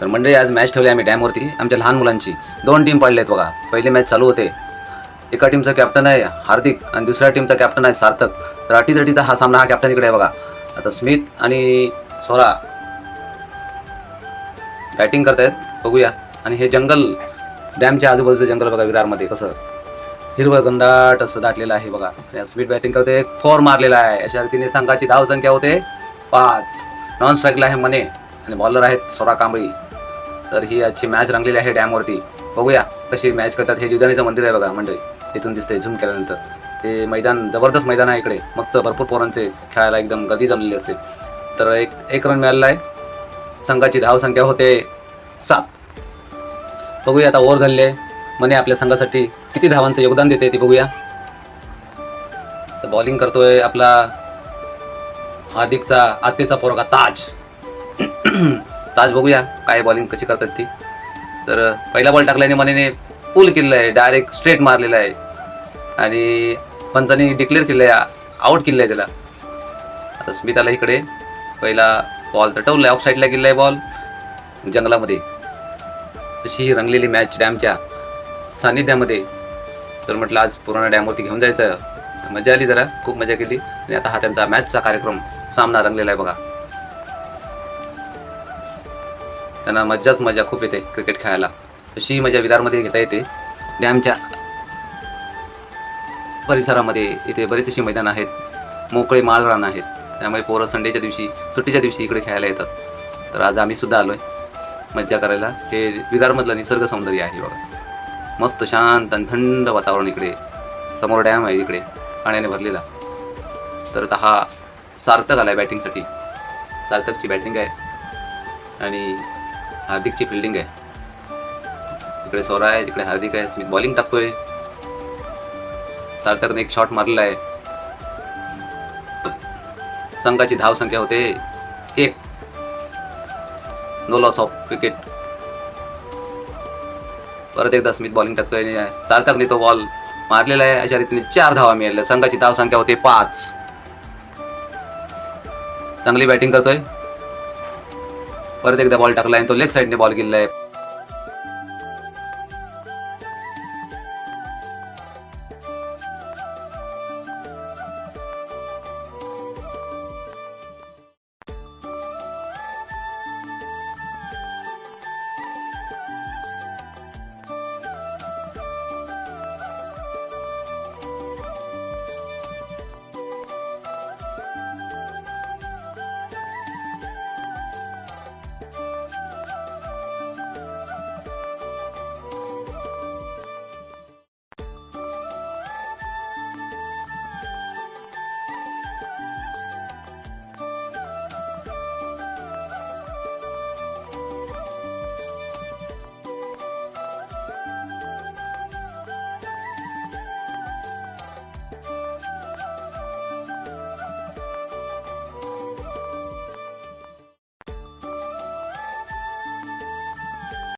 तर मंडळी आज मॅच ठेवली आम्ही डॅमवरती आमच्या लहान मुलांची. दोन टीम पडले आहेत बघा. पहिली मॅच चालू होते. एका टीमचा कॅप्टन आहे हार्दिक आणि दुसऱ्या टीमचा कॅप्टन आहे सार्थक. तर अटीतटीचा हा सामना हा कॅप्टन इकडे आहे बघा. आता स्मिथ आणि सोरा बॅटिंग करतायत. बघूया. आणि हे जंगल डॅमच्या आजूबाजूचं जंगल बघा विरारमध्ये कसं. हिरवं गंधाट असं दाटलेलं आहे बघा. आणि स्पीड बॅटिंग करते फोर मारलेला आहे. अशा रीतीने संघाची धावसंख्या होते. पाच. नॉन स्ट्राईकला आहे मने. आणि बॉलर आहेत सोरा कांबळी. तर ही आजची मॅच रंगलेली आहे डॅमवरती बघूया कशी मॅच करतात हे जुदानीचं मंदिर आहे बघा मंडळी. इथून दिसतंय झूम केल्यानंतर. हे मैदान जबरदस्त मैदान आहे इकडे. मस्त भरपूर पोरांचे खेळायला एकदम गर्दी जमलेली असते. तर एक एक रन मिळालेला आहे. संघाची धावसंख्या होते सात. बघूया आता ओव्हर झालेले मने आपल्या संघासाठी किती धावांचं योगदान देते ते बघूया. बॉलिंग करतोय आपला हार्दिकचा आत्तेचा पोरगा ताज. ताज बघूया काय बॉलिंग कशी करतात ती. तर पहिला बॉल टाकल्याने मनेने पूल केलेला आहे डायरेक्ट स्ट्रेट मारलेला आहे. आणि पंचाने डिक्लेअर केलं आहे आऊट केलं आहे त्याला. आता स्मिताला इकडे पहिला बॉल तर आहे ऑफ साईडला गेला आहे बॉल जंगलामध्ये. अशी ही रंगलेली मॅच डॅमच्या सानिध्यामध्ये. तर म्हटलं आज पूर्ण डॅमवरती घेऊन जायचं. मजा आली जरा खूप मजा केली. आणि आता हा त्यांचा मॅचचा कार्यक्रम सामना रंगलेला आहे बघा. त्यांना मज्जाच मजा खूप येते क्रिकेट खेळायला. अशी मजा विदारमध्ये घेता येते. डॅमच्या परिसरामध्ये इथे बरेच अशी मैदान आहेत. मोकळे माळ रान आहेत. त्यामुळे पोरं संडेच्या दिवशी सुट्टीच्या दिवशी इकडे खेळायला येतात. तर आज आम्ही सुद्धा आलोय. मज्जा करायला. हे विदारमधलं निसर्ग सौंदर्य आहे बघा. मस्त शांत आणि थंड वातावरण इकडे. समोर डॅम आहे इकडे. पाण्याने भरलेला. तर आता हा सार्थक आला आहे बॅटिंगसाठी सार्थकची बॅटिंग आहे. आणि हार्दिकची फिल्डिंग आहे. इकडे सोरा आहे इकडे हार्दिक आहे स्मिथ बॉलिंग टाकतोय. सार्थकने एक शॉट मारलेला आहे. संघाची धाव संख्या होते एक. नो लॉस ऑफ विकेट परत एकदा स्मिथ बॉलिंग टाकतोय सार्थकने तो बॉल मारलेला आहे. अशा रीतीने चार धावा मिळाल्या. संघाची धाव संख्या होते पाच. चांगली बॅटिंग करतोय. परत एकदा बॉल टाकला आणि तो लेग साईडने बॉल गेलेला आहे.